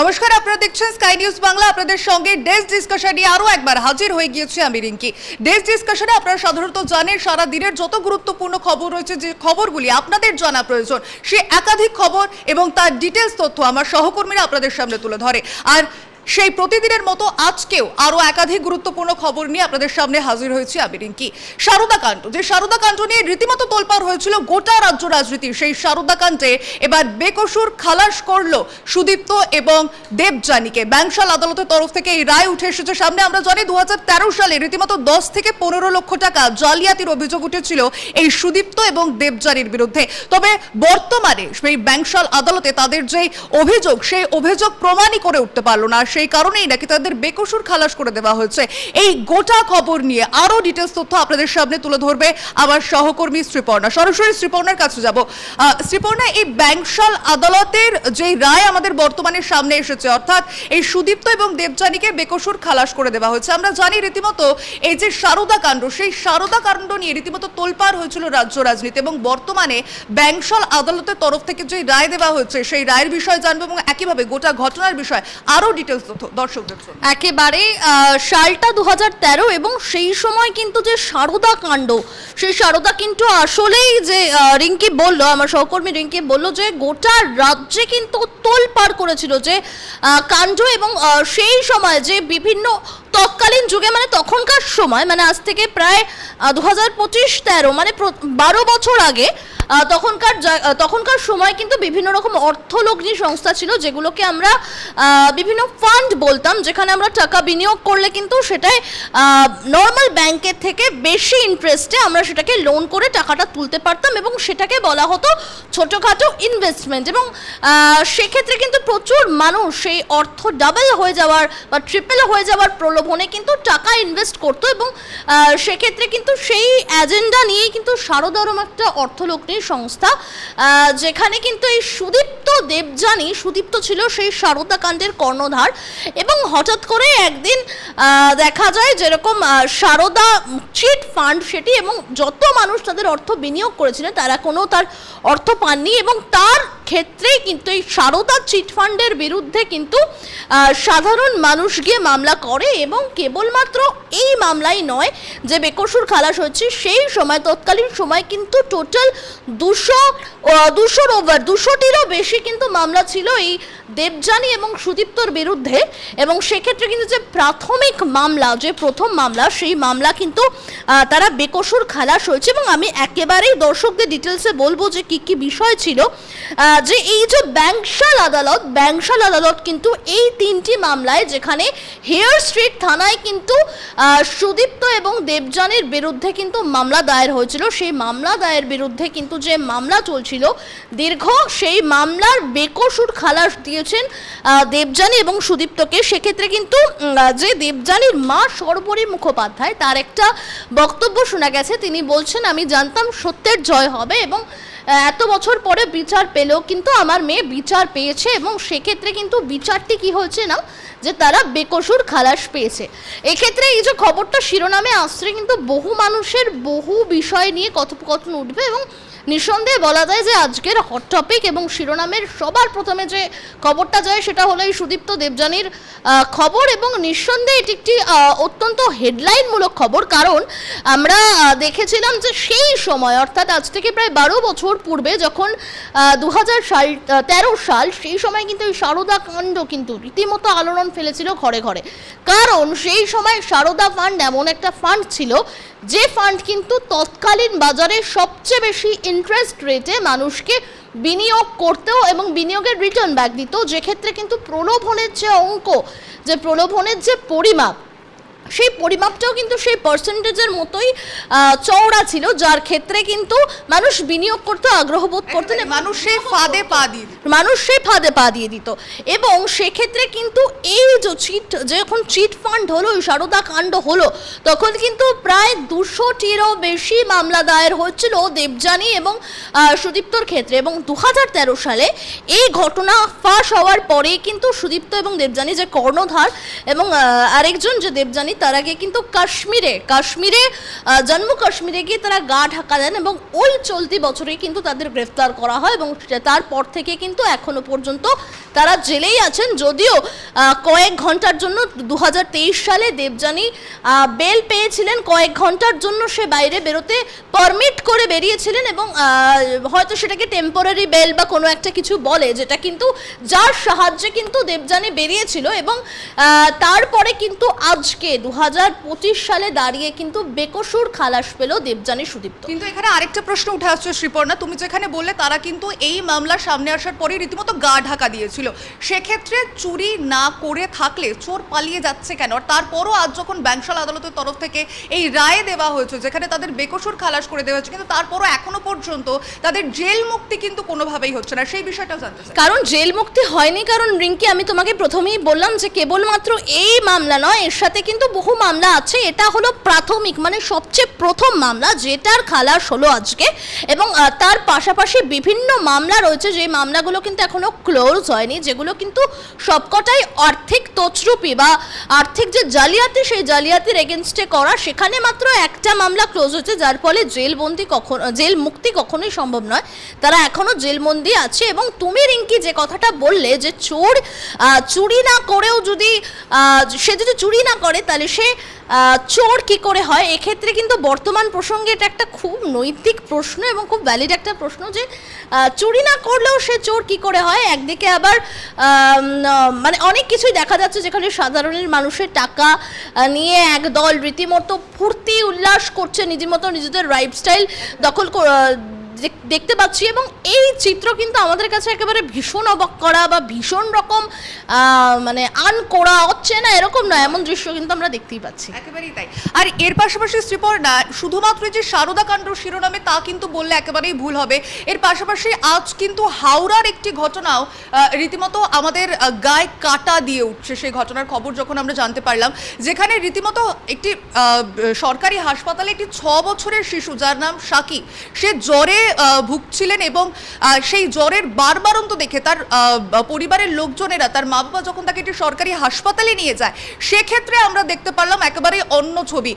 নমস্কার, আপনারা দেখছেন স্কাই নিউজ বাংলা আপনাদের সঙ্গে ডেস্ক ডিসকাশনে আরও একবার হাজির হয়ে গিয়েছি আমি রিঙ্কি। ডেস ডিসকাশনে আপনারা সাধারণত জানেন সারা দিনের যত গুরুত্বপূর্ণ খবর রয়েছে, যে খবরগুলি আপনাদের জানা প্রয়োজন, সে একাধিক খবর এবং তার ডিটেলস তথ্য আমার সহকর্মীরা আপনাদের সামনে তুলে ধরে। আর সেই প্রতিদিনের মতো আজকেও আরও একাধিক গুরুত্বপূর্ণ খবর নিয়ে আপনাদের সামনে হাজির হয়েছি আমি রিঙ্কি। কাণ্ড, যে কাণ্ড নিয়ে রীতিমতো তোলপাড় হয়েছিল গোটা রাজ্য রাজনীতি সেই কাণ্ডে এবার বেকসুর খালাস করল সুদীপ্ত এবং দেবযানীকে। ব্যাংশাল আদালতের তরফ থেকে এই রায় উঠে এসেছে। সামনে আমরা জানি দু হাজার তেরো সালে রীতিমতো দশ থেকে পনেরো লক্ষ টাকা জালিয়াতির অভিযোগ উঠেছিল এই সুদীপ্ত এবং দেবযানীর বিরুদ্ধে। তবে বর্তমানে সেই ব্যাংশাল আদালতে তাদের যে অভিযোগ, সেই অভিযোগ প্রমাণই করে উঠতে পারল না। সেই কারণেই নাকি তাদের বেকসুর খালাস করে দেওয়া হয়েছে। এই গোটা খবর নিয়ে আরও ডিটেলস তথ্য আপনাদের সামনে তুলে ধরবে আমার সহকর্মী শ্রীপর্ণা। সরাসরি শ্রীপর্ণার কাছে যাব। শ্রীপর্ণা, এই ব্যাংশাল আদালতের যে রায় আমাদের বর্তমানে সামনে এসেছে, অর্থাৎ এই সুদীপ্ত এবং দেবযানীকে বেকসুর খালাস করে দেওয়া হয়েছে, আমরা জানি রীতিমতো এই যে সারদা কাণ্ড, সেই সারদা কাণ্ড নিয়ে রীতিমতো তোলপাড় হয়েছিল রাজ্য রাজনীতি এবং বর্তমানে ব্যাংশাল আদালতের তরফ থেকে যে রায় দেওয়া হয়েছে, সেই রায়ের বিষয়ে জানব এবং একইভাবে গোটা ঘটনার বিষয়ে আরও ডিটেলস একেবারে সালটা দুহাজার তেরো এবং সেই সময় কিন্তু যে সারদা কাণ্ড, সেই সারদা কিন্তু আসলেই যে রিঙ্কি বলল, আমার সহকর্মী রিঙ্কি বলল যে গোটা রাজ্যে কিন্তু তোল পার করেছিল যে কাণ্ড এবং সেই সময় যে বিভিন্ন তৎকালীন যুগে মানে তখনকার সময় মানে আজ থেকে প্রায় দু হাজার পঁচিশ তেরো মানে বারো বছর আগে তখনকার তখনকার সময় কিন্তু বিভিন্ন রকম অর্থলগ্নি সংস্থা ছিল, যেগুলোকে আমরা বিভিন্ন ফান্ড বলতাম, যেখানে আমরা টাকা বিনিয়োগ করলে কিন্তু সেটাই নর্মাল ব্যাংকের থেকে বেশি ইন্টারেস্টে আমরা সেটাকে লোন করে টাকাটা তুলতে পারতাম এবং সেটাকে বলা হতো ছোটোখাটো ইনভেস্টমেন্ট এবং সেক্ষেত্রে কিন্তু প্রচুর মানুষ সেই অর্থ ডাবল হয়ে যাওয়ার বা ট্রিপল হয়ে যাওয়ার প্রলোভনে কিন্তু টাকা ইনভেস্ট করতো এবং সেক্ষেত্রে কিন্তু সেই অ্যাজেন্ডা নিয়েই কিন্তু সারদারম একটা অর্থলগ্নির সংস্থা যেখানে কিন্তু এই সুদীপ্ত দেবযানী, সুদীপ্ত ছিল সেই সারদা কাণ্ডের কর্ণধার এবং হঠাৎ করে একদিন দেখা যায় যেরকম সারদা চিট ফান্ড সেটি এবং যত মানুষ তাদের অর্থ বিনিয়োগ করেছিলেন, তারা কোনো তার অর্থ পাননি এবং তার ক্ষেত্রেই কিন্তু এই সারদা চিট ফান্ডের বিরুদ্ধে কিন্তু সাধারণ মানুষ গিয়ে মামলা করে এবং কেবলমাত্র এই মামলাই নয় যে বেকসুর খালাস হচ্ছে, সেই সময়, তৎকালীন সময় কিন্তু টোটাল দুশো দুশোর ওভার দুশোটিরও বেশি কিন্তু মামলা ছিল এই দেবযানী এবং সুদীপ্তর বিরুদ্ধে। এবং সেক্ষেত্রে কিন্তু যে প্রাথমিক মামলা, যে প্রথম মামলা, সেই মামলা কিন্তু তারা বেকসুর খালাস হয়েছে। এবং আমি একেবারেই দর্শকদের ডিটেলসে বলব যে কি কি বিষয় ছিল। যে এই যে ব্যাংশাল আদালত ব্যাংশাল আদালত কিন্তু এই তিনটি মামলায় যেখানে হেয়ার স্ট্রিট থানায় কিন্তু সুদীপ্ত এবং দেবযানীর বিরুদ্ধে কিন্তু মামলা দায়ের হয়েছিল। সেই মামলা দায়ের বিরুদ্ধে কিন্তু যে মামলা চলছিল, দীর্ঘ সেই মামলার বেকসুর খালাস দিয়েছেন দেবযানী এবং সুদীপ্তকে। সেক্ষেত্রে কিন্তু যে দেবযানীর মা সর্বরী মুখোপাধ্যায়, তার একটা বক্তব্য শোনা গেছে। তিনি বলছেন, আমি জানতাম সত্যের জয় হবে এবং এত বছর পরে বিচার পেলেও কিন্তু আমার মেয়ে বিচার পেয়েছে এবং সেক্ষেত্রে কিন্তু বিচারটি কি হয়েছে না, যে তারা বেকসুর খালাস পেয়েছে। এক্ষেত্রে এই যে খবরটা শিরোনামে আসছে, কিন্তু বহু মানুষের বহু বিষয় নিয়ে কথোপকথন উঠবে এবং নিঃসন্দেহে বলা যায় যে আজকের হট টপিক এবং শিরোনামের সবার প্রথমে যে খবরটা যায় সেটা হলো এই সুদীপ্ত দেবযানীর খবর এবং নিঃসন্দেহে এটি একটি অত্যন্ত হেডলাইনমূলক খবর। কারণ আমরা দেখেছিলাম যে সেই সময়, অর্থাৎ আজ থেকে প্রায় বারো বছর পূর্বে যখন দু হাজার সাল তেরো সাল, সেই সময় কিন্তু এই সারদা কাণ্ড কিন্তু রীতিমতো আলোড়ন ফেলেছিল ঘরে ঘরে। কারণ সেই সময় সারদা ফান্ড এমন একটা ফান্ড ছিল যে ফান্ড কিন্তু তৎকালীন বাজারে সবচেয়ে বেশি ইন্টারেস্ট রেটে মানুষকে বিনিয়োগ করতেও এবং বিনিয়োগের রিটার্ন ব্যাক দিত যেক্ষেত্রে কিন্তু প্রলোভনের যে অঙ্ক, যে প্রলোভনের যে পরিমাপ সেই পরিমাপটাও কিন্তু সেই পার্সেন্টেজের মতোই চওড়া ছিল যার ক্ষেত্রে কিন্তু মানুষ বিনিয়োগ করতে আগ্রহ বোধ করতেন মানুষ সেই ফাঁদে পা দিয়ে। মানুষ সেই ফাঁদে পা দিয়ে দিত এবং সেক্ষেত্রে কিন্তু এই যে চিট যখন চিট ফান্ড হলো সারদা কাণ্ড হলো তখন কিন্তু প্রায় দুশোটিরও বেশি মামলা দায়ের হচ্ছিল দেবযানী এবং সুদীপ্তর ক্ষেত্রে এবং দু হাজার তেরো সালে এই ঘটনা ফাঁস হওয়ার পরে কিন্তু সুদীপ্ত এবং দেবযানী যে কর্ণধার এবং আরেকজন যে দেবযানী তার আগে কিন্তু কাশ্মীরে কাশ্মীরে জম্মু কাশ্মীরে গিয়ে তারা গা ঢাকা দেন এবং ওই চলতি বছরেই কিন্তু তাদের গ্রেফতার করা হয় এবং তারপর থেকে কিন্তু এখনও পর্যন্ত তারা জেলেই আছেন। যদিও কয়েক ঘণ্টার জন্য দু হাজার তেইশ সালে দেবযানী বেল পেয়েছিলেন। কয়েক ঘণ্টার জন্য সে বাইরে বেরোতে পারমিট করে বেরিয়েছিলেন এবং হয়তো সেটাকে টেম্পোরারি বেল বা কোনো একটা কিছু বলে, যেটা কিন্তু যার সাহায্যে কিন্তু দেবযানী বেরিয়েছিল এবং তারপরে কিন্তু আজকে দু হাজার পঁচিশ সালে দাঁড়িয়ে কিন্তু বেকসুর খালাস পেল দেবযানী সুদীপ্ত। কিন্তু এখানে আরেকটা প্রশ্ন উঠে আসছে শ্রীপর্ণা। তুমি যেখানে বললে তারা কিন্তু এই মামলা সামনে আসার পরে রীতিমতো গা ঢাকা দিয়েছিল। সেক্ষেত্রে চুরি না করে থাকলে চোর পালিয়ে যাচ্ছে কেন? আর তারপরও আজ যখন ব্যাংশাল আদালতের তরফ থেকে এই রায় দেওয়া হয়েছে যেখানে তাদের বেকসুর খালাস করে দেওয়া হয়েছে কিন্তু তারপরও এখনও পর্যন্ত তাদের জেল মুক্তি কিন্তু কোনোভাবেই হচ্ছে না। সেই বিষয়টাও জানতে চাই। কারণ জেল মুক্তি হয়নি কারণ রিঙ্কি আমি তোমাকে প্রথমেই বললাম যে কেবলমাত্র এই মামলা নয় এর সাথে কিন্তু বহু মামলা আছে, এটা হলো প্রাথমিক মানে সবচেয়ে প্রথম মামলা, যেটার খালাস হলো আজকে। এবং তার পাশাপাশি বিভিন্ন মামলা রয়েছে, যে মামলাগুলো কিন্তু এখনও ক্লোজ হয়নি, যেগুলো কিন্তু সবকটাই আর্থিক তছরুপি বা আর্থিক যে জালিয়াতি, সেই জালিয়াতির এগেনস্টে করা। সেখানে মাত্র একটা মামলা ক্লোজ হয়েছে, যার ফলে জেলবন্দি কখন, জেল মুক্তি কখনোই সম্ভব নয়। তারা এখনও জেলবন্দি আছে এবং তুমি, রিঙ্কি, যে কথাটা বললে যে চোর চুরি না করেও যদি সে যদি চুরি না করে, তাহলে সে চোর কি করে হয়? এক্ষেত্রে কিন্তু বর্তমান প্রসঙ্গে এটা একটা খুব নৈতিক প্রশ্ন এবং খুব ভ্যালিড একটা প্রশ্ন যে চুরি না করলেও সে চোর কি করে হয়? একদিকে আবার মানে অনেক কিছুই দেখা যাচ্ছে যেখানে সাধারণের মানুষের টাকা নিয়ে একদল রীতিমতো ফুর্তি উল্লাস করছে নিজের মতো নিজেদের লাইফস্টাইল দখল দেখ- দেখতে পাচ্ছি এবং এই চিত্র কিন্তু আমাদের কাছে একেবারে ভীষণ অবাক করা বা ভীষণ রকম মানে আন করা, অচেনা এরকম নয় এমন দৃশ্য কিন্তু আমরা দেখতেই পাচ্ছি। একেবারেই তাই। আর এর পাশাপাশি শ্রীপর্ণা, শুধুমাত্র যে সারদা কাণ্ড শিরোনামে তা কিন্তু বললে একেবারেই ভুল হবে। এর পাশাপাশি আজ কিন্তু হাওড়ার একটি ঘটনাও রীতিমতো আমাদের গায়ে কাটা দিয়ে উঠছে সেই ঘটনার খবর যখন আমরা জানতে পারলাম। যেখানে রীতিমতো একটি সরকারি হাসপাতালে একটি ছ বছরের শিশু, যার নাম সাকি, সে জ্বরে ভুগছিলেন এবং সেই জ্বরের বারবারন্ত দেখে তার পরিবারের লোকজনেরা, তার মা বাবা যখন তাকে একটি সরকারি হাসপাতালে নিয়ে যায়, সেক্ষেত্রে আমরা দেখতে পারলাম একেবারে অন্য ছবি।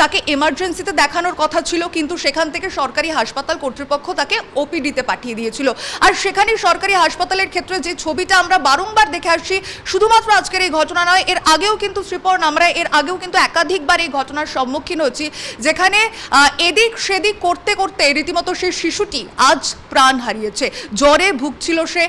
তাকে এমার্জেন্সিতে দেখানোর কথা ছিল, কিন্তু সেখান থেকে সরকারি হাসপাতাল কর্তৃপক্ষ তাকে ওপিডিতে পাঠিয়ে দিয়েছিল। আর সেখানে সরকারি হাসপাতালের ক্ষেত্রে যে ছবিটা আমরা বারংবার দেখে আসছি, শুধুমাত্র আজকের এই ঘটনা নয়, এর আগেও কিন্তু শ্রীপর্ণ, আমরা এর আগেও কিন্তু একাধিকবার এই ঘটনার সম্মুখীন হচ্ছি যেখানে এদিক সেদিক করতে করতে রীতিমতো সেই শিশুটি আজ প্রাণ হারিয়েছে। জ্বরে ভুগছিল সে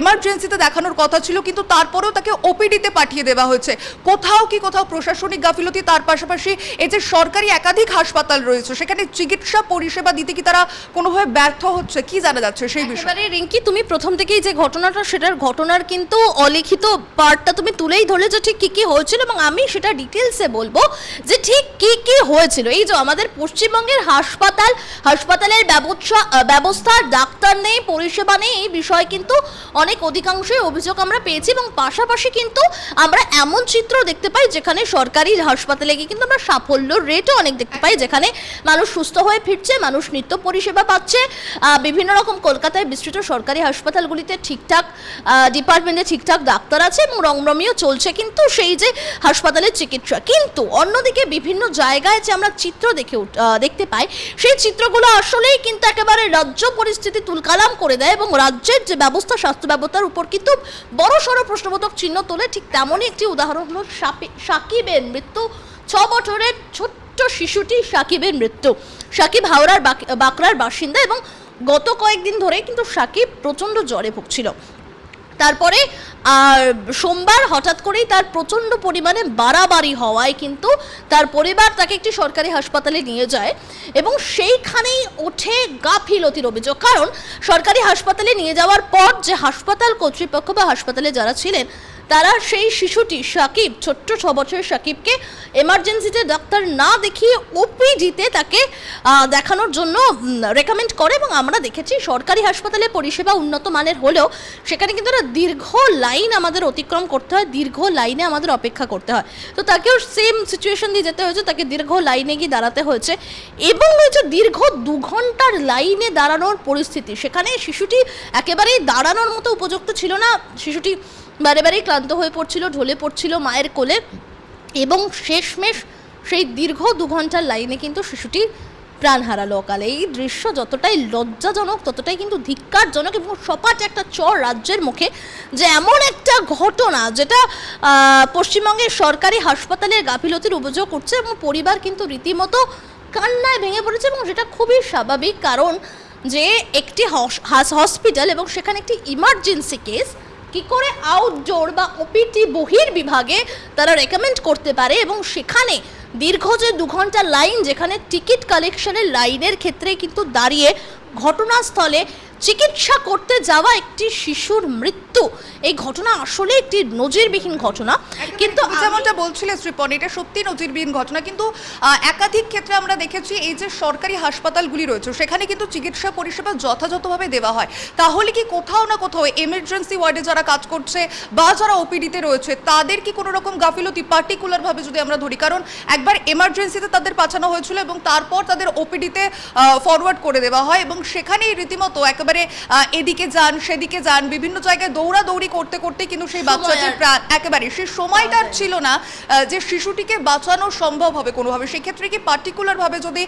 এমার্জেন্সিতে দেখানোর কথা ছিল, কিন্তু তারপরেও তাকে ওপিডিতে পাঠিয়ে দেওয়া হয়েছে। কোথাও কি কোথাও প্রশাসনিক গাফিলতি, তার পাশাপাশি এই যে সরকারি একাধিক হাসপাতাল রয়েছে, সেখানে চিকিৎসা পরিষেবা দিতে কি তারা কোনোভাবে ব্যর্থ হচ্ছে? কি জানা যাচ্ছে সেই বিষয়ে? রিঙ্কি, তুমি প্রথম থেকেই যে ঘটনাটা, সেটার ঘটনার কিন্তু অলিখিত পার্টটা তুমি তুলেই ধরলে যে ঠিক কি কি হয়েছিল এবং আমি সেটা ডিটেলসে বলব যে ঠিক কি কি হয়েছিল। এই যে আমাদের পশ্চিমবঙ্গের হাসপাতাল, হাসপাতালের ব্যবস্থা ব্যবস্থা, ডাক্তার নেই, পরিষেবা নেই, এই বিষয়ে কিন্তু অনেক অধিকাংশই অভিযোগ আমরা পেয়েছি এবং পাশাপাশি কিন্তু আমরা এমন চিত্র দেখতে পাই যেখানে সরকারি হাসপাতালে গিয়ে কিন্তু আমরা সাফল্য রেটও অনেক দেখতে পাই। যেখানে মানুষ সুস্থ হয়ে ফিরছে, মানুষ নিত্য পরিষেবা পাচ্ছে। বিভিন্ন রকম কলকাতায় বিস্তৃত সরকারি হাসপাতালগুলিতে ঠিকঠাক ডিপার্টমেন্টে ঠিকঠাক ডাক্তার আছে এবং রমরমিও চলছে কিন্তু সেই যে হাসপাতালের চিকিৎসা। কিন্তু অন্যদিকে বিভিন্ন জায়গায় যে আমরা চিত্র দেখে দেখতে পাই, সেই চিত্রগুলো আসলেই কিন্তু একেবারে রাজ্য পরিস্থিতি তুলকালাম করে দেয় এবং রাজ্যের যে ব্যবস্থা, স্বাস্থ্য ব্যবস্থার উপর কিন্তু বড় সড়ো প্রশ্নবোধক চিহ্ন তোলে। ঠিক তেমনই একটি উদাহরণ হল সাকিবের মৃত্যু। ছ বছরের ছোট্ট শিশুটি সাকিবের মৃত্যু। সাকিব হাওড়ার বাকরার বাঁকড়ার বাসিন্দা এবং গত কয়েকদিন ধরে কিন্তু সাকিব প্রচণ্ড জ্বরে ভুগছিল। তারপরে, আর সোমবার হঠাৎ করেই তার প্রচণ্ড পরিমাণে বাড়াবাড়ি হওয়ায় কিন্তু তার পরিবার তাকে একটি সরকারি হাসপাতালে নিয়ে যায় এবং সেইখানেই ওঠে গাফিলতির অভিযোগ। কারণ, সরকারি হাসপাতালে নিয়ে যাওয়ার পর যে হাসপাতাল কর্তৃপক্ষ বা হাসপাতালে যারা ছিলেন তারা সেই শিশুটি সাকিব, ছোট্ট ছ বছরের সাকিবকে এমার্জেন্সিতে ডাক্তার না দেখিয়ে ওপিডিতে তাকে দেখানোর জন্য রেকমেন্ড করে এবং আমরা দেখেছি সরকারি হাসপাতালে পরিষেবা উন্নত মানের হলেও সেখানে কিন্তু একটা দীর্ঘ লাইন আমাদের অতিক্রম করতে হয়, দীর্ঘ লাইনে আমাদের অপেক্ষা করতে হয়। তো তাকেও সেম সিচুয়েশন দিয়ে যেতে হয়েছে, তাকে দীর্ঘ লাইনে গিয়ে দাঁড়াতে হয়েছে এবং হয়েছে দীর্ঘ দু ঘণ্টার লাইনে দাঁড়ানোর পরিস্থিতি। সেখানে শিশুটি একেবারেই দাঁড়ানোর মতো উপযুক্ত ছিল না, শিশুটি বারে বারেই ক্লান্ত হয়ে পড়ছিল, ঢলে পড়ছিল মায়ের কোলে এবং শেষমেশ সেই দীর্ঘ দু ঘণ্টার লাইনে কিন্তু শিশুটি প্রাণ হারালো অকালে। এই দৃশ্য যতটাই লজ্জাজনক, ততটাই কিন্তু ধিক্কারজনক এবং সপাট একটা চর রাজ্যের মুখে যে এমন একটা ঘটনা যেটা পশ্চিমবঙ্গের সরকারি হাসপাতালের গাফিলতির অভিযোগ করছে এবং পরিবার কিন্তু রীতিমতো কান্নায় ভেঙে পড়েছে এবং যেটা খুবই স্বাভাবিক কারণ যে একটি হস- হাস- হসপিটাল এবং সেখানে একটি ইমার্জেন্সি কেস কি করে আউটডোর বা ওপিটি বহির বিভাগে তারা রেকমেন্ড করতে পারে এবং সেখানে দীর্ঘ যে দু ঘণ্টা লাইন যেখানে টিকিট কালেকশনের লাইনের ক্ষেত্রে কিন্তু দাঁড়িয়ে ঘটনাস্থলে চিকিৎসা করতে যাওয়া একটি শিশুর মৃত্যু। এই ঘটনা আসলে একটি নজিরবিহীন ঘটনা। কিন্তু যেমনটা বলছিলে শ্রীপন এটা সত্যি নজিরবিহীন ঘটনা। কিন্তু একাধিক ক্ষেত্রে আমরা দেখেছি এই যে সরকারি হাসপাতালগুলি রয়েছে সেখানে কিন্তু চিকিৎসা পরিষেবা যথাযথভাবে দেওয়া হয়। তাহলে কি কোথাও না কোথাও এমার্জেন্সি ওয়ার্ডে যারা কাজ করছে বা যারা ওপিডিতে রয়েছে তাদের কি কোনো রকম গাফিলতি পার্টিকুলারভাবে যদি আমরা ধরি? কারণ একবার এমার্জেন্সিতে তাদের পাঠানো হয়েছিল এবং তারপর তাদের ওপিডিতে ফরওয়ার্ড করে দেওয়া হয় এবং সেখানেই রীতিমতো একেবারে এদিকে যান সেদিকে যান বিভিন্ন জায়গায় দৌড়াদৌড়ি করতে করতে কিন্তু সেই বাচ্চাটির প্রাণ একেবারে সেই সময়টা আর ছিল না যে শিশুটিকে বাঁচানো সম্ভব হবে কোনোভাবে সেক্ষেত্রে কি পার্টিকুলার ভাবে যদি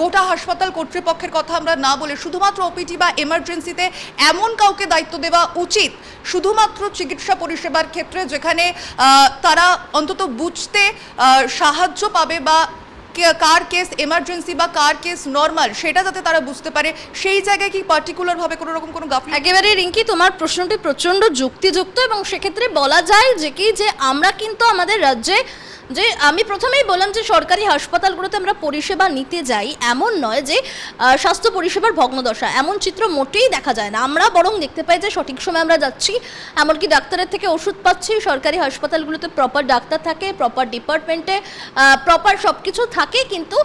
গোটা হাসপাতাল কর্তৃপক্ষের কথা আমরা না বলে শুধুমাত্র ওপিটি বা এমার্জেন্সিতে এমন কাউকে দায়িত্ব দেওয়া উচিত শুধুমাত্র চিকিৎসা পরিষেবার ক্ষেত্রে যেখানে তারা অন্তত বুঝতে সাহায্য পাবে বা কার কেস এমার্জেন্সি বা কার কেস নর্মাল সেটা যাতে তারা বুঝতে পারে, সেই জায়গায় কি পার্টিকুলারভাবে কোনো রকম কোনো গাফ একেবারে রিঙ্কি, তোমার প্রশ্নটি প্রচণ্ড যুক্তিযুক্ত এবং সেক্ষেত্রে বলা যায় যে কি, যে আমরা কিন্তু আমাদের রাজ্যে যে আমি প্রথমেই বললাম যে সরকারি হাসপাতালগুলোতে আমরা পরিষেবা নিতে যাই, এমন নয় যে স্বাস্থ্য পরিষেবার ভগ্নদশা, এমন চিত্র মোটেই দেখা যায় না। আমরা বরং দেখতে পাই যে সঠিক সময় আমরা যাচ্ছি, এমনকি ডাক্তারের থেকে ওষুধ পাচ্ছি, সরকারি হাসপাতালগুলোতে প্রপার ডাক্তার থাকে প্রপার ডিপার্টমেন্টে প্রপার সব কিছু থাকে, কিন্তু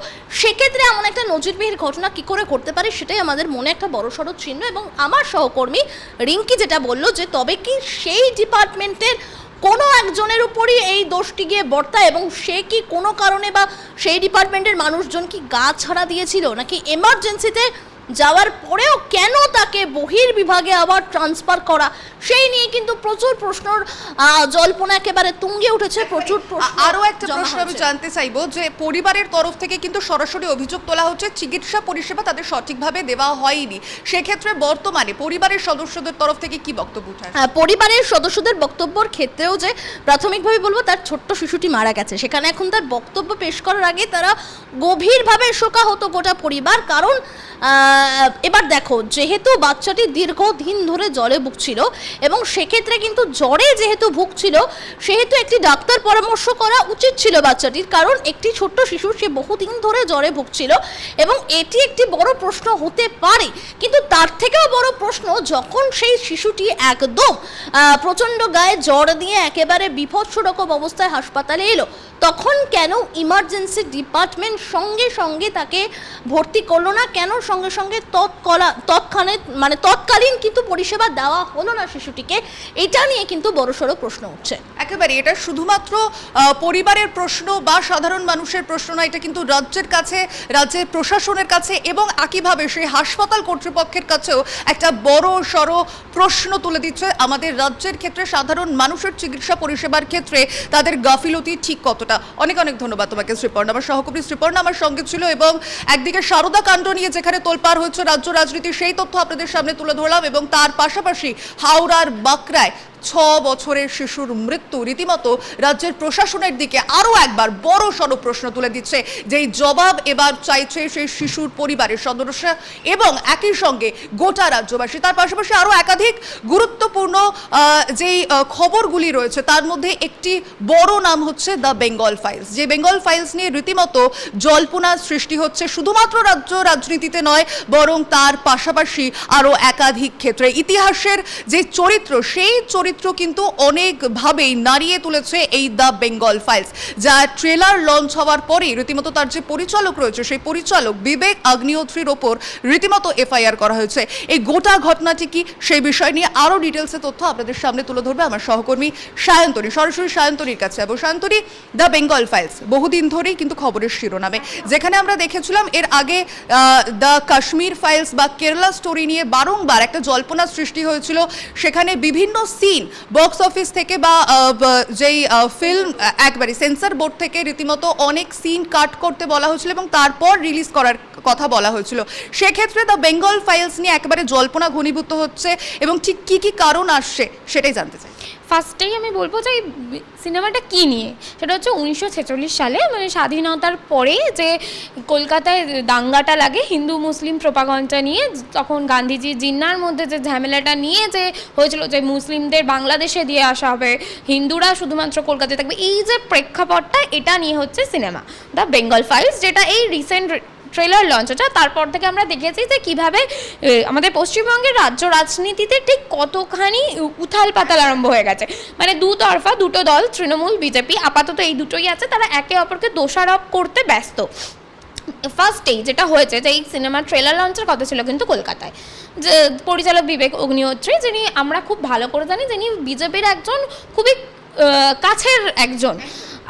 সেক্ষেত্রে এমন একটা নজিরবিহীন ঘটনা কি করে করতে পারে সেটাই আমাদের মনে একটা বড়সড় চিহ্ন এবং আমার সহকর্মী রিঙ্কি যেটা বলল যে, তবে কি সেই ডিপার্টমেন্টের কোনো একজনের উপরই এই দোষটি গিয়ে বর্তায় এবং সে কি কোনো কারণে বা সেই ডিপার্টমেন্টের মানুষজন কি গা ছাড়া দিয়েছিল নাকি এমার্জেন্সিতে যাওয়ার পরেও কেন তাকে বহির বিভাগে আবার ট্রান্সফার করা? সেই নিয়ে কিন্তু প্রচুর প্রশ্নর জল্পনা একেবারে তুঙ্গে উঠেছে প্রচুর প্রশ্ন আরও একটা প্রশ্ন আমি জানতে চাইব যে পরিবারের তরফ থেকে কিন্তু সরাসরি অভিযোগ তোলা হচ্ছে চিকিৎসা পরিষেবা তাদের সঠিকভাবে দেওয়া হয়নি। সেক্ষেত্রে বর্তমানে পরিবারের সদস্যদের তরফ থেকে কি বক্তব্য উঠে হ্যাঁ, পরিবারের সদস্যদের বক্তব্যর ক্ষেত্রেও যে প্রাথমিকভাবে বলব তার ছোট্ট শিশুটি মারা গেছে। সেখানে এখন তার বক্তব্য পেশ করার আগে তারা গভীরভাবে শোকাহত গোটা পরিবার। কারণ এবার দেখো, যেহেতু বাচ্চাটি দীর্ঘদিন ধরে জ্বরে ভুগছিল এবং সেক্ষেত্রে কিন্তু জ্বরে যেহেতু ভুগছিল, সেহেতু একটি ডাক্তার পরামর্শ করা উচিত ছিল বাচ্চাটির। কারণ একটি ছোট্ট শিশু, সে বহুদিন ধরে জ্বরে ভুগছিল এবং এটি একটি বড় প্রশ্ন হতে পারে। কিন্তু তার থেকেও বড় প্রশ্ন, যখন সেই শিশুটি একদম প্রচণ্ড গায়ে জ্বর দিয়ে একেবারে বিভৎস রকম অবস্থায় হাসপাতালে এলো, তখন কেন ইমার্জেন্সি ডিপার্টমেন্ট সঙ্গে সঙ্গে তাকে ভর্তি করল না? কেন সঙ্গে সঙ্গে তৎকলা তৎক্ষণে মানে তৎকালীন কিন্তু পরিষেবা দেওয়া হলো না শিশুটিকে। এটা নিয়ে কিন্তু বড়সড় প্রশ্ন উঠছে। একেবারে এটা শুধুমাত্র পরিবারের প্রশ্ন বা সাধারণ মানুষের প্রশ্ন নয় এটা কিন্তু রাজ্যের কাছে, রাজ্যের প্রশাসনের কাছে এবং একইভাবে সেই হাসপাতাল কর্তৃপক্ষের কাছেও একটা বড় সড় প্রশ্ন তুলে দিচ্ছে। আমাদের রাজ্যের ক্ষেত্রে সাধারণ মানুষের চিকিৎসা পরিষেবার ক্ষেত্রে তাদের গাফিলতি ঠিক কতটা? অনেক অনেক ধন্যবাদ তোমাকে শ্রীপর্ণ আমার সহকর্মী। শ্রীপর্ণা আমার সঙ্গে ছিল এবং একদিকে সারদা কাণ্ড নিয়ে যেখানে তোলপাড় হচ্ছে রাজ্য রাজনীতি সেই তথ্য আপনাদের সামনে তুলে ধরলাম এবং তার পাশাপাশি হাওড়ার বাঁকড়ায় ছ বছরের শিশুর মৃত্যু রীতিমতো রাজ্যের প্রশাসনের দিকে আরও একবার বড় সড়ো প্রশ্ন তুলে দিচ্ছে। যেই জবাব এবার চাইছে সেই শিশুর পরিবারের সদস্য এবং একই সঙ্গে গোটা রাজ্যবাসী। তার পাশাপাশি আরও একাধিক গুরুত্বপূর্ণ যেই খবরগুলি রয়েছে, তার মধ্যে একটি বড় নাম হচ্ছে দ্য বেঙ্গল ফাইলস। যে বেঙ্গল ফাইলস নিয়ে রীতিমতো জল্পনা সৃষ্টি হচ্ছে শুধুমাত্র রাজ্য রাজনীতিতে নয়, বরং তার পাশাপাশি আরও একাধিক ক্ষেত্রে। ইতিহাসের যে চরিত্র, সেই চরিত্র কিন্তু অনেকভাবেই নাড়িয়ে তুলেছে এই দ্য বেঙ্গল ফাইলস, যা ট্রেলার লঞ্চ হওয়ার পরেই রীতিমতো তার যে পরিচালক রয়েছে, সেই পরিচালক বিবেক আগ্নেয়ত্রীর ওপর রীতিমতো এফআইআর করা হয়েছে। এই গোটা ঘটনাটি কি সেই বিষয় নিয়ে আরও ডিটেলসে তথ্য আপনাদের সামনে তুলে ধরবে আমার সহকর্মী সায়ন্তনী। সরাসরি সায়ন্তনীর কাছে এবং সায়ন্তনী, দ্য বেঙ্গল ফাইলস, বহুদিন ধরেই কিন্তু খবরের শিরোনামে, যেখানে আমরা দেখেছিলাম এর আগে দ্য কাশ্মীর ফাইলস বা কেরালা স্টোরি নিয়ে বারংবার একটা জল্পনা সৃষ্টি হয়েছিল। সেখানে বিভিন্ন সিন সিন বক্স অফিস থেকে বা যেই ফিল্ম একবারে সেন্সার বোর্ড থেকে রীতিমতো অনেক সিন কাট করতে বলা হয়েছিল এবং তারপর রিলিজ করার কথা বলা হয়েছিল। সেক্ষেত্রে দ্য বেঙ্গল ফাইলস নিয়ে একেবারে জল্পনা ঘনীভূত হচ্ছে এবং ঠিক কি কি কারণ আসছে সেটাই জানতে চাই। ফার্স্টেই আমি বলব যে সিনেমাটা কী নিয়ে? সেটা হচ্ছে উনিশশো ছেচল্লিশ সালে মানে স্বাধীনতার পরে যে কলকাতায় দাঙ্গাটা লাগে, হিন্দু মুসলিম প্রোপাগণ্ডা নিয়ে, তখন গান্ধীজি জিন্নার মধ্যে যে ঝামেলাটা নিয়ে যে হয়েছিল যে মুসলিমদের বাংলাদেশে দিয়ে আসা হবে, হিন্দুরা শুধুমাত্র কলকাতায় থাকবে, এই যে প্রেক্ষাপটটা, এটা নিয়ে হচ্ছে সিনেমা। দ্য বেঙ্গল ফাইলস, যেটা এই রিসেন্ট ট্রেলার লঞ্চ হচ্ছে তারপর থেকে আমরা দেখেছি যে কীভাবে আমাদের পশ্চিমবঙ্গের রাজ্য রাজনীতিতে ঠিক কতখানি উথাল পাতাল আরম্ভ হয়ে গেছে। মানে দুতরফা দুটো দল, তৃণমূল, বিজেপি, আপাতত এই দুটোই আছে, তারা একে অপরকে দোষারোপ করতে ব্যস্ত। ফার্স্টেই যেটা হয়েছে যে এই সিনেমার ট্রেলার লঞ্চের কথা ছিল কিন্তু কলকাতায়। যে পরিচালক বিবেক অগ্নিহোত্রী, যিনি আমরা খুব ভালো করে জানি, যিনি বিজেপির একজন খুবই কাছের একজন।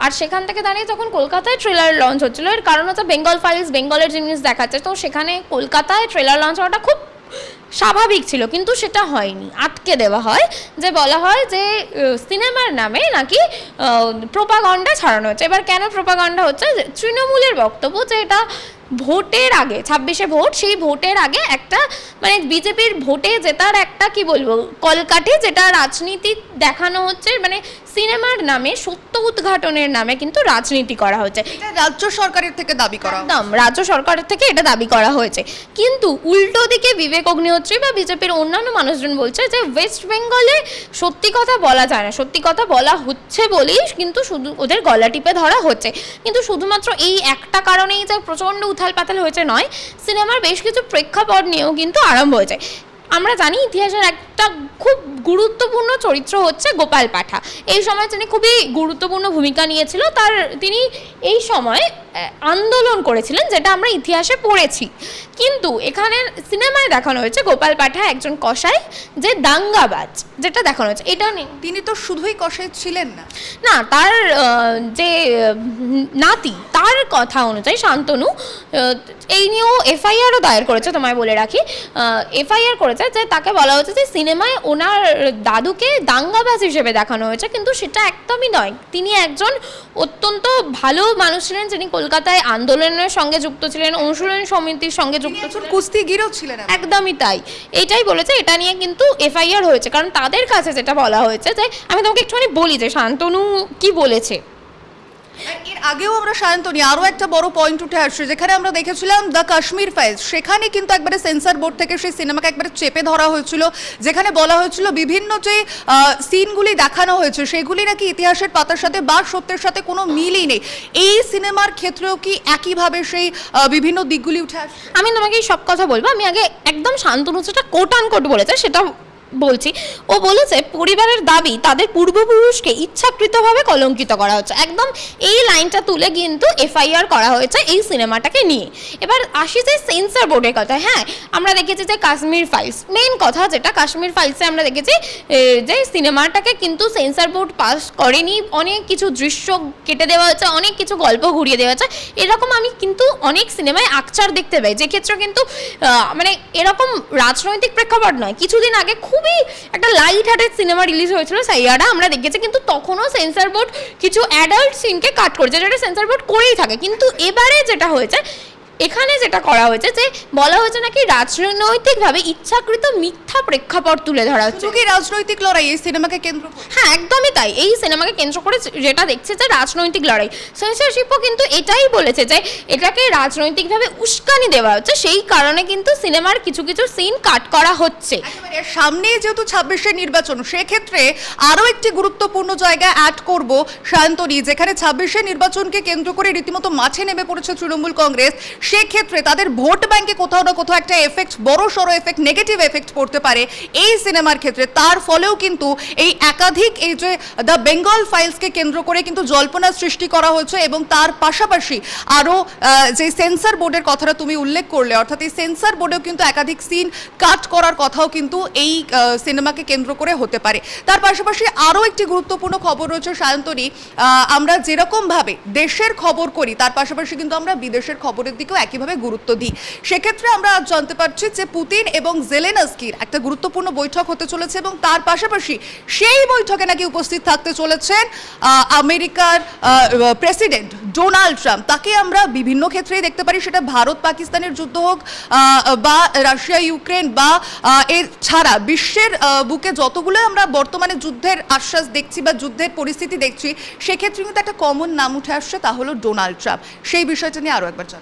আর সেখান থেকে দাঁড়িয়ে যখন কলকাতায় ট্রেলার লঞ্চ হচ্ছিল, এর কারণ হচ্ছে বেঙ্গল ফাইলস বেঙ্গলের জিনিস দেখাচ্ছে, তো সেখানে কলকাতায় ট্রেলার লঞ্চ হওয়াটা খুব স্বাভাবিক ছিল, কিন্তু সেটা হয়নি। আটকে দেওয়া হয়, যে বলা হয় যে সিনেমার নামে নাকি প্রোপাগন্ডা ছাড়ানো হচ্ছে। এবার কেন প্রোপাগন্ডা হচ্ছে? তৃণমূলের বক্তব্য যে এটা ভোটের আগে ছাব্বিশে ভোট সেই ভোটের আগে একটা মানে বিজেপির ভোটে জেতার একটা কি বলব কলকাঠি যেটা রাজনীতি দেখানো হচ্ছে মানে সিনেমার নামে সত্য উদ্ঘাটনের নামে কিন্তু রাজনীতি করা হচ্ছে। রাজ্য সরকারের থেকে দাবি করা একদম রাজ্য সরকারের থেকে এটা দাবি করা হয়েছে। কিন্তু উল্টো দিকে বিবেক অগ্নিহোত্রী বা বিজেপির অন্যান্য মানুষজন বলছে যে ওয়েস্ট বেঙ্গলে সত্যি কথা বলা যায় না সত্যি কথা বলা হচ্ছে বলেই কিন্তু শুধু ওদের গলা টিপে ধরা হচ্ছে। কিন্তু শুধুমাত্র এই একটা কারণেই যে প্রচণ্ড উথাল পাতাল হয়েছে নয়, সিনেমার বেশ কিছু প্রেক্ষাপট নিয়েও কিন্তু আরম্ভ হয়েছে। আমরা জানি ইতিহাসের একটা খুব গুরুত্বপূর্ণ চরিত্র হচ্ছে গোপাল পাঠা। এই সময় তিনি খুবই গুরুত্বপূর্ণ ভূমিকা নিয়েছিল। তার তিনি এই সময় আন্দোলন করেছিলেন যেটা আমরা ইতিহাসে পড়েছি। কিন্তু এখানে সিনেমায় দেখানো হয়েছে গোপাল পাঠা একজন কসাই যে দাঙ্গাবাজ যেটা দেখানো হয়েছে। এটা নেই তিনি তো শুধুই কষাই ছিলেন না। না তার যে নাতি তার কথা অনুযায়ী শান্তনু এই নিয়েও এফআইআরও দায়ের করেছে তোমায় বলে রাখি। এফআইআর করেছে যে তাকে বলা হয়েছে যে সিনেমায় ওনার দাদুকে দাঙ্গাবাজ হিসেবে দেখানো হয়েছে কিন্তু সেটা একদমই নয়। তিনি একজন অত্যন্ত ভালো মানুষ ছিলেন যিনি কলকাতায় আন্দোলনের সঙ্গে যুক্ত ছিলেন অনুশীলন সমিতির সঙ্গে যুক্ত ছিলেন। কুস্তিগিরও ছিলেন একদমই তাই। এটাই বলেছে এটা নিয়ে কিন্তু এফআইআর হয়েছে। কারণ তাদের কাছে যেটা বলা হয়েছে যে আমি তোমাকে একটুখানি বলি যে শান্তনু কি বলেছে? এর আগেও আমরা সায়ন্তনী, আরও একটা বড় পয়েন্ট উঠে আসছে, যেখানে আমরা দেখেছিলাম দ্য কাশ্মীর ফাইলস। সেখানে কিন্তু একবারে সেন্সর বোর্ড থেকে সেই সিনেমাকে একবারে চেপে ধরা হয়েছিল, যেখানে বলা হয়েছিল বিভিন্ন যে সিনগুলি দেখানো হয়েছে, সেগুলি নাকি ইতিহাসের পাতার সাথে বা সত্যের সাথে কোনো মিলই নেই। এই সিনেমার ক্ষেত্রেও কি একইভাবে সেই বিভিন্ন দিকগুলি উঠে আসছে? আমি তোমাকে সব কথা বলব। আমি আগে একদম শান্তনু যেটা কোট আন কোট বলেছে, সেটা বলছি, ও বলেছে পরিবারের দাবি তাদের পূর্বপুরুষকে ইচ্ছাকৃতভাবে কলঙ্কিত করা হচ্ছে। একদম এই লাইনটা তুলে কিন্তু এফআইআর করা হয়েছে এই সিনেমাটাকে নিয়ে। এবার আসি যে সেন্সর বোর্ডের কথা হ্যাঁ আমরা দেখেছি যে কাশ্মীর ফাইলস মেন কথা যেটা, কাশ্মীর ফাইলসে আমরা দেখেছি যে সিনেমাটাকে কিন্তু সেন্সর বোর্ড পাস করেনি। অনেক কিছু দৃশ্য কেটে দেওয়া হয়েছে, অনেক কিছু গল্প ঘুরিয়ে দেওয়া হয়েছে। এরকম আমি কিন্তু অনেক সিনেমায় আকচার দেখতে পাই যে ক্ষেত্রে কিন্তু মানে এরকম রাজনৈতিক প্রেক্ষাপট নয়। কিছুদিন আগে খুবই একটা লাইট হার্টেড সিনেমা রিলিজ হয়েছিল সাইয়ারা, আমরা দেখেছি, কিন্তু তখনও সেন্সার বোর্ড কিছু অ্যাডাল্ট সিনকে কাট করেছে, যেটা সেন্সার বোর্ড করেই থাকে। কিন্তু এবারে যেটা হয়েছে এখানে যেটা করা হয়েছে যে বলা হয়েছে নাকি রাজনৈতিকভাবে ইচ্ছাকৃত মিথ্যা প্রেক্ষাপট তুলে ধরা হচ্ছে। কি রাজনৈতিক লড়াই এই সিনেমাকে কেন্দ্র হ্যাঁ একদমই তাই। এই সিনেমাকে কেন্দ্র করে যেটা দেখছে যে রাজনৈতিক লড়াই। সেন্সরশিপও কিন্তু এটাই বলেছে যে এটাকে রাজনৈতিকভাবে উস্কানি দেওয়া হচ্ছে। সেই কারণে কিন্তু সিনেমার কিছু কিছু সিন কাট করা হচ্ছে। সামনে যেহেতু ছাব্বিশে নির্বাচন সেক্ষেত্রে আরও একটি গুরুত্বপূর্ণ জায়গা অ্যাড করব সায়ন্তনী যেখানে ছাব্বিশে নির্বাচনকে কেন্দ্র করে রীতিমতো মাঠে নেমে পড়েছে তৃণমূল কংগ্রেস। সেক্ষেত্রে তাদের ভোট ব্যাংকে কোথাও না কোথাও একটা এফেক্ট বড় সড়ো এফেক্ট নেগেটিভ এফেক্ট পড়তে পারে এই সিনেমার ক্ষেত্রে। তার ফলেও কিন্তু এই একাধিক এই যে দ্য বেঙ্গল ফাইলসকে কেন্দ্র করে কিন্তু জল্পনা সৃষ্টি করা হয়েছে এবং তার পাশাপাশি আরও যে সেন্সর বোর্ডের কথাটা তুমি উল্লেখ করলে, অর্থাৎ এই সেন্সর বোর্ডেও কিন্তু একাধিক সিন কাট করার কথাও কিন্তু এই সিনেমাকে কেন্দ্র করে হতে পারে। তার পাশাপাশি আরও একটি গুরুত্বপূর্ণ খবর রয়েছে সায়ন্তনী আমরা যেরকমভাবে দেশের খবর করি, তার পাশাপাশি কিন্তু আমরা বিদেশের খবরের দিকেও কিন্তু একইভাবে গুরুত্ব দিই। সেক্ষেত্রে আমরা জানতে পারছি যে পুতিন এবং জেলেনাস্কির একটা গুরুত্বপূর্ণ বৈঠক হতে চলেছে এবং তার পাশাপাশি সেই বৈঠকে নাকি উপস্থিত থাকতে চলেছেন আমেরিকার প্রেসিডেন্ট ডোনাল্ড ট্রাম্প। তাকে আমরা বিভিন্ন ক্ষেত্রেই দেখতে পারি, সেটা ভারত, পাকিস্তানের যুদ্ধ হোক বা রাশিয়া, ইউক্রেন বা এর ছাড়া বিশ্বের বুকে যতগুলো আমরা বর্তমানে যুদ্ধের আশ্বাস দেখছি বা যুদ্ধের পরিস্থিতি দেখছি, সেক্ষেত্রে কিন্তু একটা কমন নাম উঠে আসছে, তা হলো ডোনাল্ড ট্রাম্প। সেই বিষয়টা নিয়ে আরও একবার জান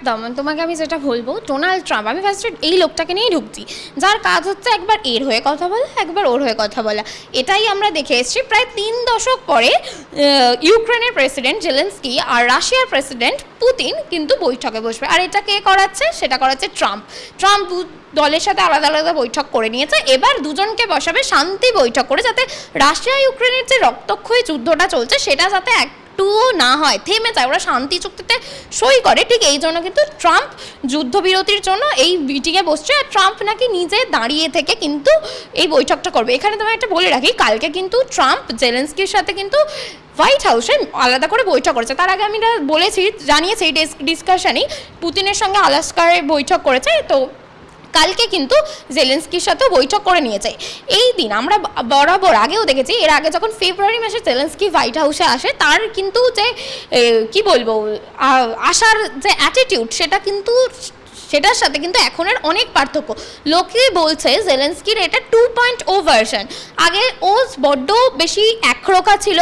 একদম, তোমাকে আমি যেটা বলব ডোনাল্ড ট্রাম্প আমি ফার্স্টে এই লোকটাকে নিয়েই ঢুকছি, যার কাজ হচ্ছে একবার এর হয়ে কথা বলা, একবার ওর হয়ে কথা বলা। এটাই আমরা দেখে এসেছি। প্রায় তিন দশক পরে ইউক্রেনের প্রেসিডেন্ট জেলেন্সকি আর রাশিয়ার প্রেসিডেন্ট পুতিন কিন্তু বৈঠকে বসবে। আর এটা কে করাচ্ছে? সেটা করাচ্ছে ট্রাম্প ট্রাম্প দলের সাথে আলাদা আলাদা বৈঠক করে নিয়েছে। এবার দুজনকে বসাবে, শান্তি বৈঠক করে, যাতে রাশিয়া ইউক্রেনের যে রক্তক্ষয়ী যুদ্ধটা চলছে, সেটা যাতে একটুও না হয়, থেমে যায়, ওরা শান্তি চুক্তিতে সই করে। ঠিক এই জন্য কিন্তু ট্রাম্প যুদ্ধবিরতির জন্য এই মিটিংয়ে বসছে। আর ট্রাম্প নাকি নিজে দাঁড়িয়ে থেকে কিন্তু এই বৈঠকটা করবে। এখানে তোমায় একটা বলে রাখি, কালকে কিন্তু ট্রাম্প জেলেন্সকির সাথে কিন্তু হোয়াইট হাউসে আলাদা করে বৈঠক করেছে। তার আগে আমি বলেছি, জানিয়েছি এই ডিসকাশনই পুতিনের সঙ্গে আলাস্কারে বৈঠক করেছে। তো কালকে কিন্তু জেলেন্সকির সাথেও বৈঠক করে নিয়েছে এই দিন আমরা বরাবর আগেও দেখেছি, এর আগে যখন ফেব্রুয়ারি মাসে জেলেন্সকি হোয়াইট হাউসে আসে, তার কিন্তু যে কি বলব আসার যে অ্যাটিটিউড সেটা কিন্তু, সেটার সাথে কিন্তু এখনের অনেক পার্থক্য। লোকে বলছে জেলেন্সকির এটা টু পয়েন্ট ও ভার্সন আগে ও বড্ড বেশি একরোখা ছিল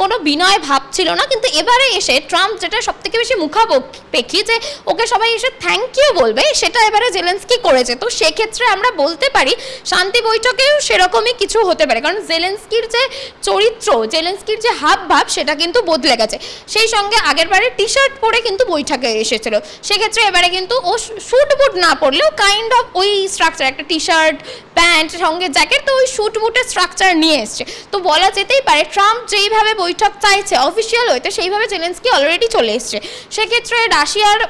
কোনো বিনয় ভাব ছিল না, কিন্তু এবারে এসে ট্রাম্প যেটা সব থেকে বেশি মুখাপেক্ষী যে ওকে সবাই এসে থ্যাংক ইউ বলবে, সেটা এবারে জেলেন্সকি করেছে। তো সেক্ষেত্রে আমরা বলতে পারি, শান্তি বৈঠকেও সেরকমই কিছু হতে পারে। কারণ জেলেন্সকির যে চরিত্র জেলেন্সকির যে হাব ভাব সেটা কিন্তু বদলে গেছে। সেই সঙ্গে আগের বারে টি শার্ট পরে কিন্তু বৈঠকে এসেছিল। সেক্ষেত্রে এবারে কিন্তু ও শুট বুট না পরলেও কাইন্ড অফ ওই স্ট্রাকচার একটা টি শার্ট প্যান্ট সঙ্গে জ্যাকেট তো ওই শুট বুটের স্ট্রাকচার নিয়ে এসছে। তো বলা যেতেই পারে, ট্রাম্প যেইভাবে বৈঠক চাইছে অফিসিয়াল হইতে সেইভাবে জেলেন্সকি অলরেডি চলে এসছে। সেক্ষেত্রে রাশিয়ার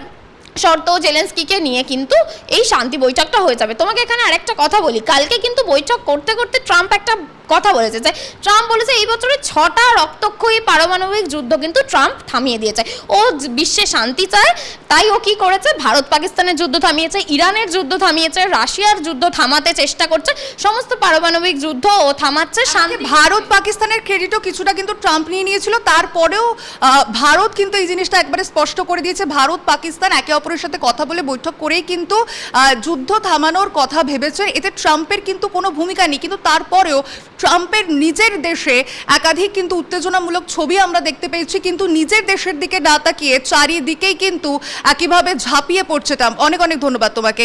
শর্ত জেলেন্সকিকে নিয়ে কিন্তু এই শান্তি বৈঠকটা হয়ে যাবে। তোমাকে এখানে আরেকটা কথা বলি, কালকে কিন্তু বৈঠক করতে করতে ট্রাম্প একটা কথা বলেছে যে ট্রাম্প বলেছে এই বছরে ছটা রক্তক্ষয়ী পারমাণবিক যুদ্ধ কিন্তু ট্রাম্প থামিয়ে দিয়েছে। ও বিশ্বে শান্তি চায়, তাই ও কি করেছে? ভারত পাকিস্তানের যুদ্ধ থামিয়েছে, ইরানের যুদ্ধ থামিয়েছে, রাশিয়ার যুদ্ধ থামাতে চেষ্টা করছে, সমস্ত পারমাণবিক যুদ্ধ ও থামাচ্ছে শান্তি ভারত পাকিস্তানের ক্রেডিটও কিছুটা কিন্তু ট্রাম্প নিয়ে নিয়েছিল, তারপরেও ভারত কিন্তু এই জিনিসটা একবারে স্পষ্ট করে দিয়েছে। ভারত, পাকিস্তান একে অপরের সাথে কথা বলে বৈঠক করেই কিন্তু যুদ্ধ থামানোর কথা ভেবেছে, এতে ট্রাম্পের কিন্তু কোনো ভূমিকা নেই, কিন্তু তারপরেও ট্রাম্পের নিজের দেশে একাধিক কিন্তু উত্তেজনামূলক ছবি আমরা দেখতে পেয়েছি, কিন্তু নিজের দেশের দিকে না তাকিয়ে চারিদিকেই কিন্তু একইভাবে ঝাঁপিয়ে পড়ছে ট্রাম্প। অনেক অনেক ধন্যবাদ তোমাকে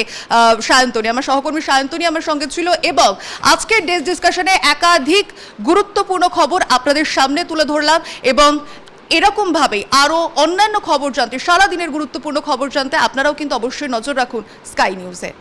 সায়ন্তনী। আমার সহকর্মী সায়ন্তনী আমার সঙ্গে ছিল এবং আজকের ডেস্ক ডিসকাশনে একাধিক গুরুত্বপূর্ণ খবর আপনাদের সামনে তুলে ধরলাম এবং এরকমভাবেই আরও অন্যান্য খবর জানতে, সারাদিনের গুরুত্বপূর্ণ খবর জানতে আপনারাও কিন্তু অবশ্যই নজর রাখুন স্কাই নিউজে।